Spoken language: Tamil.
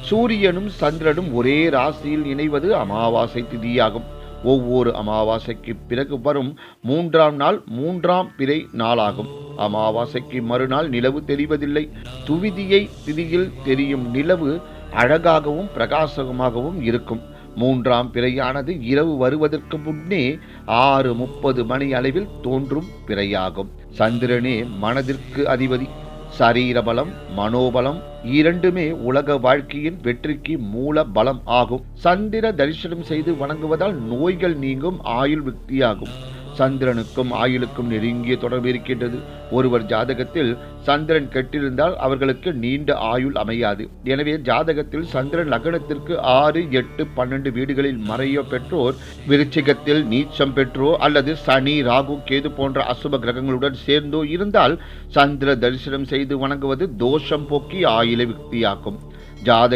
சூரியனும் சந்திரனும் ஒரே ராசியில் இணைவது அமாவாசை திதியாகும். ஒவ்வொரு அமாவாசைக்கு பிறகு வரும் மூன்றாம் நாள் மூன்றாம் பிறை நாளாகும். அமாவாசைக்கு மறுநாள் நிலவு தெரிவதில்லை. துவிதியை திதியில் தெரியும் நிலவு அழகாகவும் பிரகாசகமாகவும் இருக்கும். மூன்றாம் பிறையானது இரவு வருவதற்கு முன்னே ஆறு முப்பது மணி அளவில் தோன்றும் பிறையாகும். சந்திரனே மனதிற்கு அதிபதி. சரீர பலம் மனோபலம் இரண்டுமே உலக வாழ்க்கையின் வெற்றிக்கு மூல பலம் ஆகும். சந்திர தரிசனம் செய்து வணங்குவதால் நோய்கள் நீங்கும் ஆயுள் விருத்தியாகும். சந்திரனுக்கும் ஆயுளுக்கும் நெருங்கிய தொடர்பு இருக்கின்றது. ஒருவர் ஜாதகத்தில் சந்திரன் கெட்டிருந்தால் அவர்களுக்கு நீண்ட ஆயுள் அமையாது. எனவே ஜாதகத்தில் சந்திரன் லக்னத்திற்கு ஆறு எட்டு பன்னெண்டு வீடுகளில் மறைய பெற்றோர் விருச்சிகத்தில் நீச்சம் பெற்றோ அல்லது சனி ராகு கேது போன்ற அசுப கிரகங்களுடன் சேர்ந்தோ இருந்தால் சந்திர தரிசனம் செய்து வணங்குவது தோஷம் போக்கி ஆயுளை விக்தியாக்கும் ஜாதக